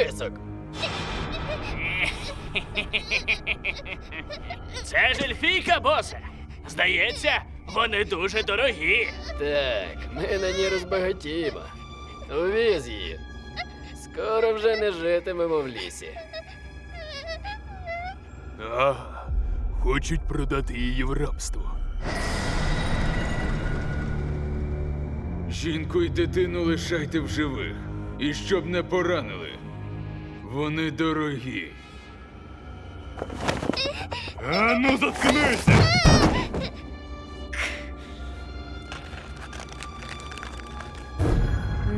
їй вже писок. Це ж ельфійка, босе. Здається, вони дуже дорогі. Так, ми на ній розбагатіємо. Увіз її. Скоро вже не житимемо в лісі. Ага. Хочуть продати її в рабство. Жінку й дитину лишайте в живих. І щоб не поранили. Вони дорогі. А ну заткнися!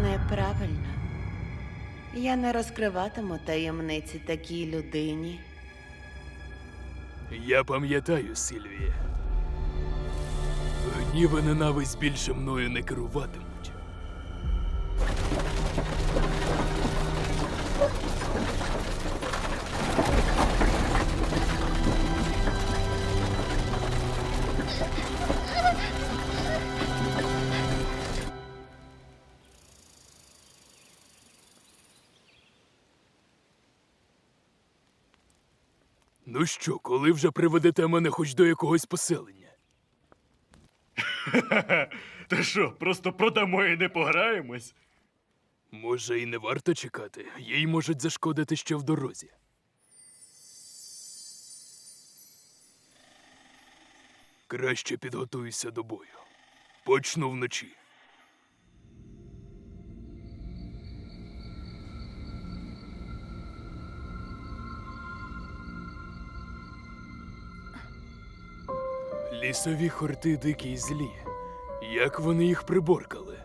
Неправильно. Я не розкриватиму таємниці такій людині. Я пам'ятаю, Сильвія. Гнів і ненависть більше мною не керуватимуть. Ну що, коли вже приведете мене хоч до якогось поселення? Та що, просто продамо і не пограємось? Може, і не варто чекати, їй можуть зашкодити ще в дорозі. Краще підготуйся до бою. Почну вночі. Лісові хорти дикі й злі. Як вони їх приборкали?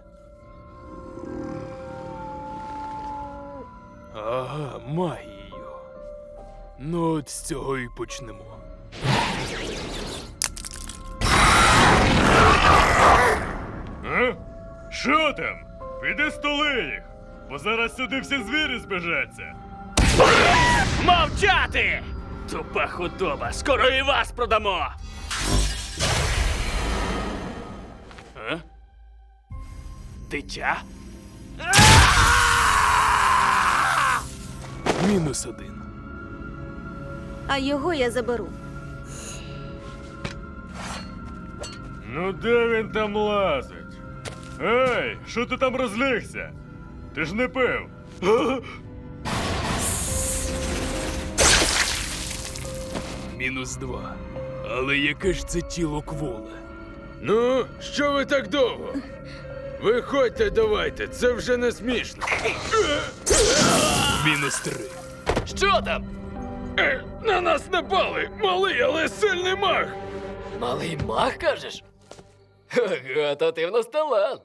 Ага, магією. Ну, от з цього і почнемо. А? Що там? Піди столи їх, бо зараз сюди всі звірі збежаться. Мовчати! Тупа худоба, скоро і вас продамо. Дитя? Мінус один. А його я заберу. Ну де він там лазить? Ей, що ти там розлігся? Ти ж не пив. Мінус два. Але яке ж це тіло кволе? Ну, що ви так довго? Виходьте, давайте, це вже не смішно. Мінус три. Що там? Е, на нас напали! Малий, але сильний маг! Малий мах, кажеш? Ого, то ти в нас талант.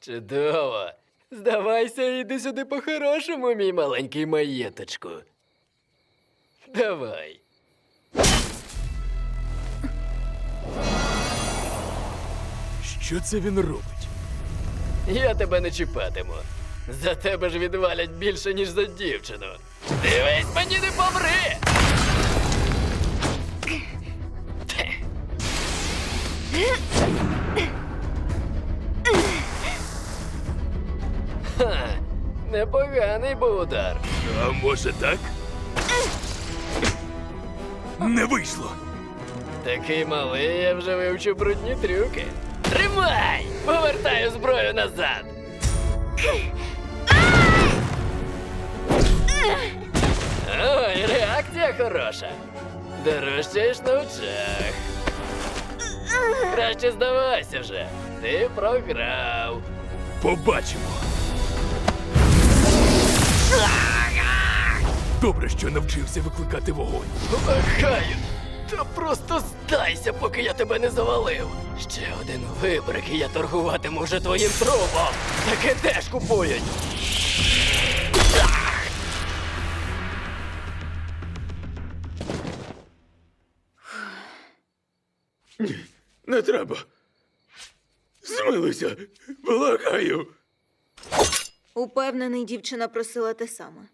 Чудово. Здавайся, іди сюди по-хорошому, мій маленький маєточку. Давай. Що це він робить? Я тебе не чіпатиму. За тебе ж відвалять більше, ніж за дівчину. Дивись, мені не помри! Ха, непоганий був удар. А може так? Не вийшло. Такий малий я вже вивчив брудні трюки. Тримай! Повертаю зброю назад. Ой, реакція хороша. Дорожчаєш на очах. Краще здавайся вже. Ти програв. Побачимо. Добре, що навчився викликати вогонь. Благаю, та просто здайся, поки я тебе не завалив. Ще один вибрик, і я торгуватиму вже твоїм трупом. Таке теж купують. Не треба. Змилуйся, благаю. Упевнений, дівчина просила те саме.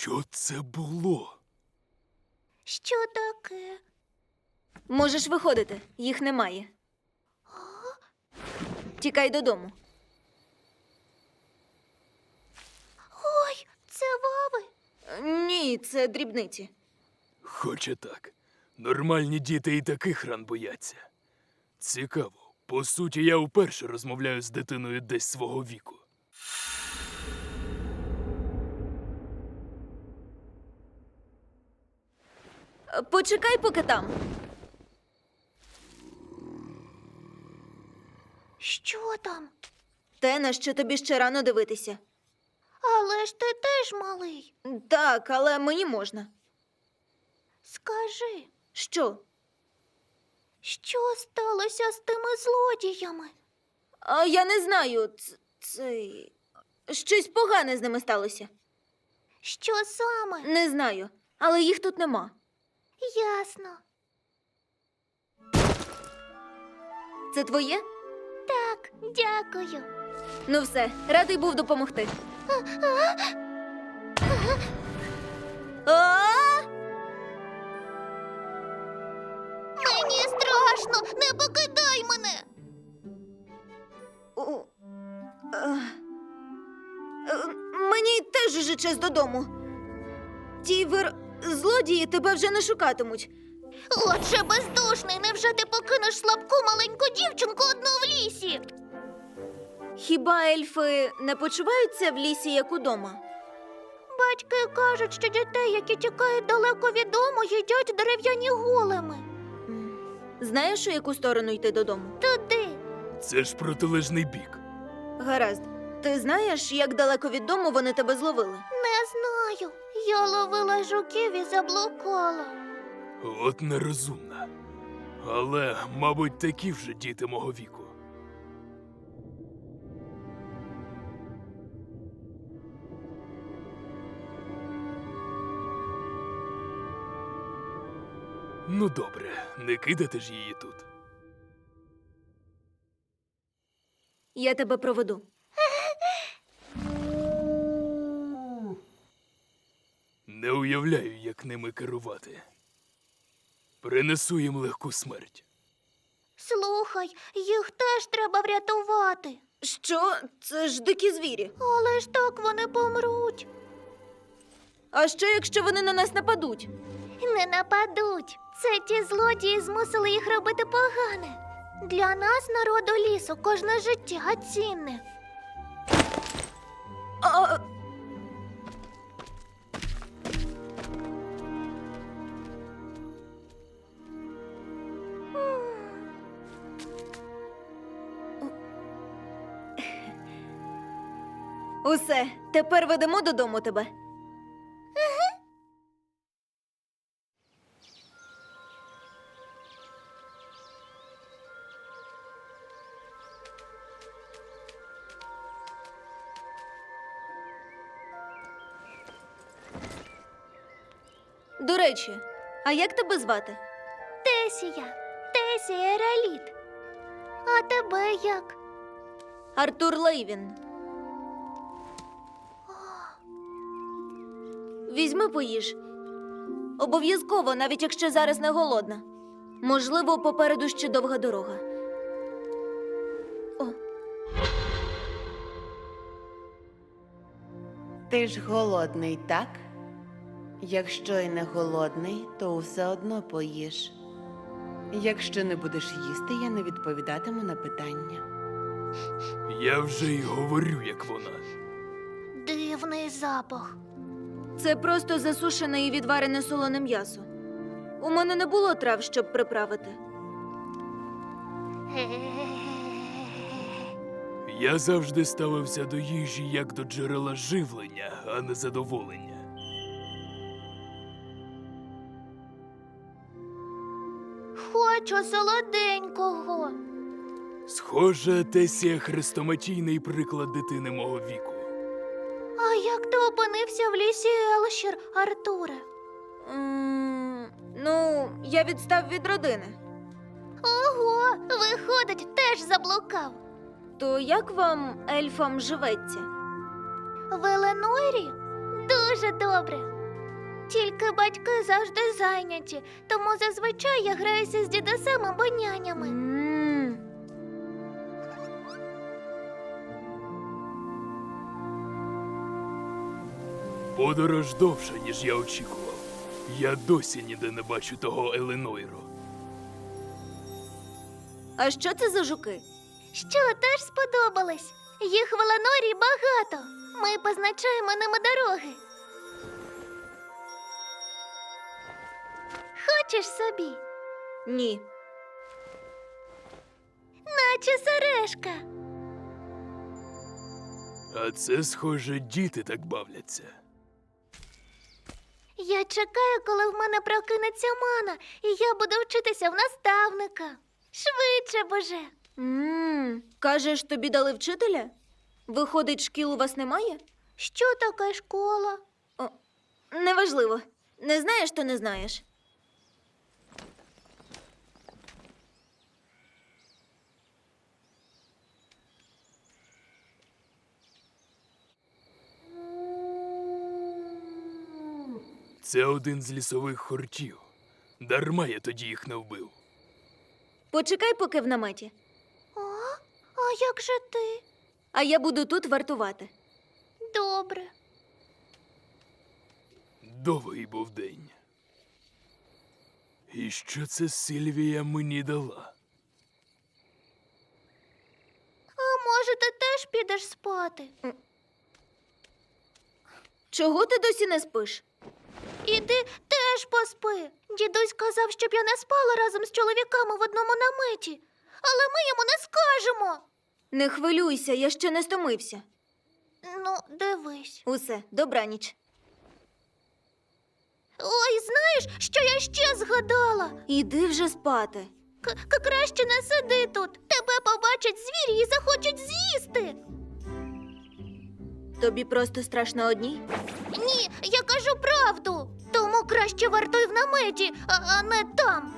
Що це було? Що таке? Можеш виходити, їх немає. Тікай додому. Ой, це вави. Ні, це дрібниці. Хоче так. Нормальні діти і таких ран бояться. Цікаво. По суті, я вперше розмовляю з дитиною десь свого віку. Почекай, поки там. Що там? Те, на що тобі ще рано дивитися. Але ж ти теж малий. Так, але мені можна. Скажи. Що? Що сталося з тими злодіями? А я не знаю. Ц- Це. Щось погане з ними сталося. Що саме? Не знаю, але їх тут нема. Ясно. Це твоє? Так, дякую. Ну все, радий був допомогти. А? Мені страшно, не покидай мене. Е, е, Мені теж уже час додому. Ті вир... злодії тебе вже не шукатимуть. Отже, бездушний, невже ти покинеш слабку маленьку дівчинку одну в лісі? Хіба ельфи не почуваються в лісі, як удома? Батьки кажуть, що дітей, які тікають далеко від дому, їдять дерев'яні големи. Знаєш, у яку сторону йти додому? Туди. Це ж протилежний бік. Гаразд. Ти знаєш, як далеко від дому вони тебе зловили? Не знаю. Я ловила жуків і заблукала. От нерозумна. Але, мабуть, такі вже діти мого віку. Ну добре, не кидати ж її тут. Я тебе проведу. Уявляю, як ними керувати. Принесу їм легку смерть. Слухай, їх теж треба врятувати. Що? Це ж дикі звірі. Але ж так вони помруть. А що, якщо вони на нас нападуть? Не нападуть. Це ті злодії змусили їх робити погане. Для нас, народу лісу, кожне життя цінне. А... тепер ведемо додому тебе. До речі, а як тебе звати? Тесія. Тесія Ераліт. А тебе як? Артур Лейвін. Візьми поїж. Обов'язково, навіть якщо зараз не голодна. Можливо, попереду ще довга дорога. О, Ти ж голодний, так? Якщо й не голодний, то все одно поїш. Якщо не будеш їсти, я не відповідатиму на питання. Я вже й говорю, як вона. дивний запах. Це просто засушене і відварене солоне м'ясо. У мене не було трав, щоб приправити. Я завжди ставився до їжі як до джерела живлення, а не задоволення. Хочу солоденького. Схоже, Тесія хрестоматійний приклад дитини мого віку. Як ти опинився в лісі Елшір, Артуре? ну, я відстав від родини. Ого, виходить, теж заблукав. То як вам, ельфам, живеться? В Еленойрі? Дуже добре. Тільки батьки завжди зайняті, тому зазвичай я граюся з дідусем або нянями. Подорож довша, ніж я очікував. Я досі ніде не бачу того Еленойру. А що це за жуки? Що, теж сподобались? Їх в Еланорі багато. Ми позначаємо ними дороги. Хочеш собі? Ні. Наче сережка. А це, схоже, діти так бавляться. Я чекаю, коли в мене прокинеться мана, і я буду вчитися в наставника. Швидше, боже. Ммм, кажеш, тобі дали вчителя? Виходить, шкіл у вас немає? Що таке школа? О, неважливо. Не знаєш, то не знаєш. Це один з лісових хортів. Дарма я тоді їх не вбив. Почекай, поки в наметі. А, а як же ти? А я буду тут вартувати. Добре. Довгий був день. І що це Сильвія мені дала? А може, ти теж підеш спати? Чого ти досі не спиш? Іди теж поспи. Дідусь казав, щоб я не спала разом з чоловіками в одному наметі. Але ми йому не скажемо. Не хвилюйся, я ще не стомився. Ну, дивись. Усе, добраніч. Ой, знаєш, що я ще згадала? Іди вже спати. Краще не сиди тут. Тебе побачать звірі і захочуть з'їсти. Тобі просто страшно одній? Ні, я кажу правду. Тому краще вартуй в наметі, а, а не там.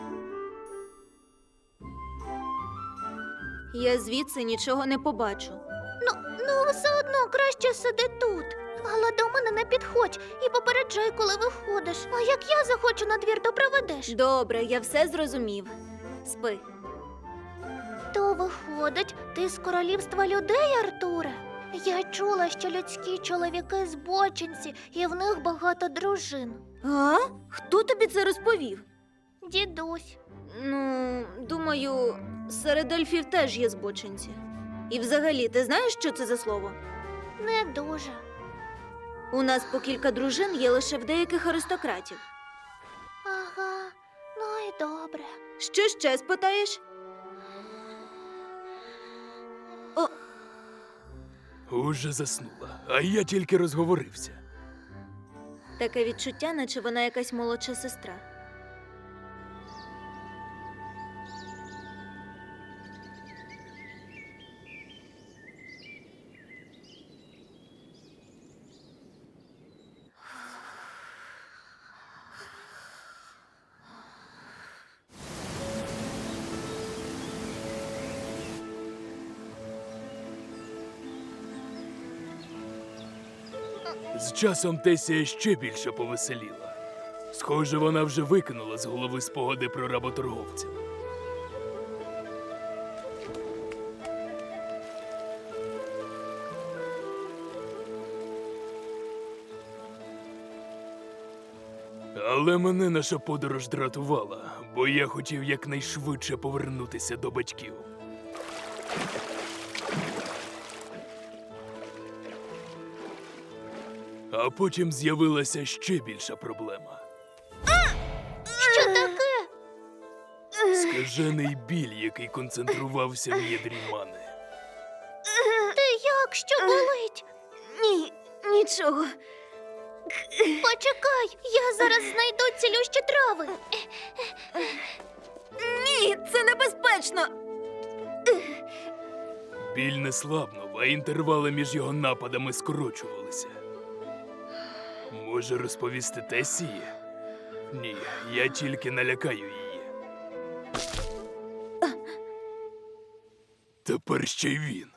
Я звідси нічого не побачу. Ну, ну, все одно краще сиди тут. Але до мене не підходь і попереджай, коли виходиш. А як я захочу на двір, то проведеш. Добре, я все зрозумів. Спи. То виходить, ти з королівства людей, Артуре? Я чула, що людські чоловіки збочинці, і в них багато дружин. А? Хто тобі це розповів? Дідусь. Ну, думаю, серед ельфів теж є збочинці. І взагалі, ти знаєш, що це за слово? Не дуже. У нас по кілька дружин є лише в деяких аристократів. Ага, ну і добре. Що ще спитаєш? О, Уже заснула, а я тільки розговорився. Таке відчуття, наче вона якась молодша сестра. З часом Тесія ще більше повеселіла. Схоже, вона вже викинула з голови спогади про работорговців. Але мене наша подорож дратувала, бо я хотів якнайшвидше повернутися до батьків. А потім з'явилася ще більша проблема. Що таке? Скажений біль, який концентрувався в ядрі мани. Ти як? Що болить? Ні, нічого. Почекай, я зараз знайду цілющі трави. Ні, це небезпечно. Біль не слабнув, а інтервали між його нападами скорочувалися. Може розповісти Тесії? Ні, я тільки налякаю її. Тепер ще й він.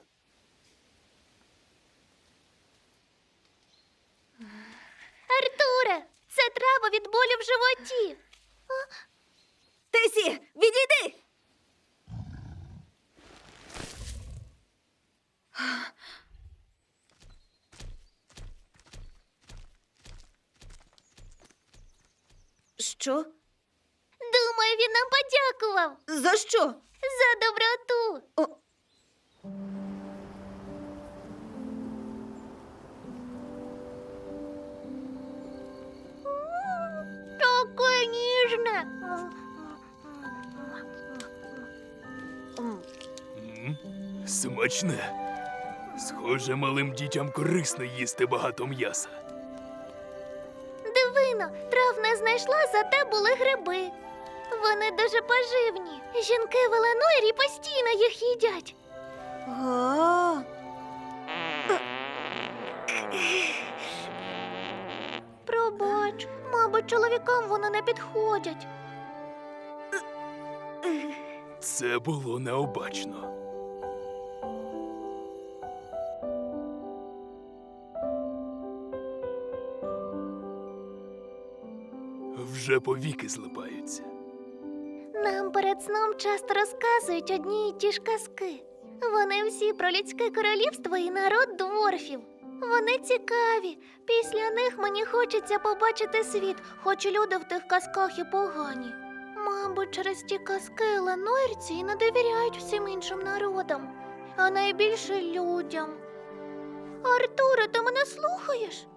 Смачне. Схоже, малим дітям корисно їсти багато м'яса. Дивино, трав не знайшла, зате були гриби. Вони дуже поживні. Жінки в Еленойрі постійно їх їдять. Пробач, мабуть, чоловікам вони не підходять. Це було необачно. Вже повіки злипаються. Нам перед сном часто розказують одні й ті ж казки. Вони всі про людське королівство і народ дворфів. Вони цікаві. Після них мені хочеться побачити світ, хоч люди в тих казках і погані. Мабуть, через ті казки еленойрці і не довіряють всім іншим народам, а найбільше людям. Артуре, ти мене слухаєш?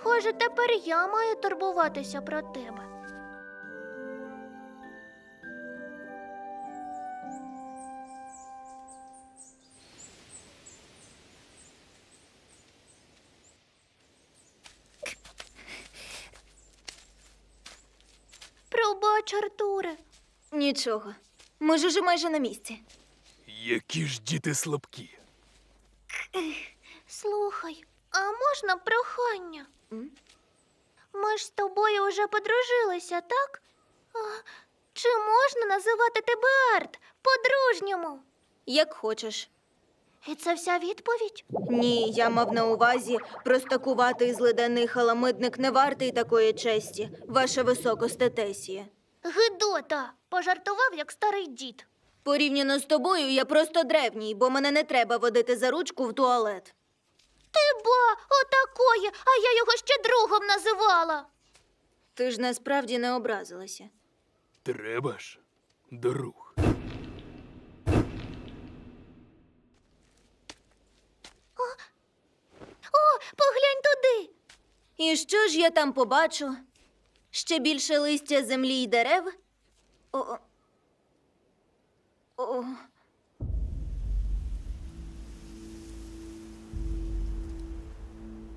Схоже, тепер я маю турбуватися про тебе. Пробач, Артуре. нічого. Ми ж уже майже на місці. Які ж діти слабкі. Слухай, а можна прохання? Ми ж з тобою вже подружилися, так? А, чи можна називати тебе Арт по-дружньому? Як хочеш. І це вся відповідь? Ні, я мав на увазі, простакуватий злиденний халамидник не вартий такої честі, ваша високостетесія. Гидота! Пожартував, як старий дід. Порівняно з тобою, я просто древній, бо мене не треба водити за ручку в туалет. Ти ба, отакої, а я його ще другом називала. Ти ж насправді не образилася. Треба ж, друг. О, поглянь туди. І що ж я там побачу? Ще більше листя землі й дерев? О. О.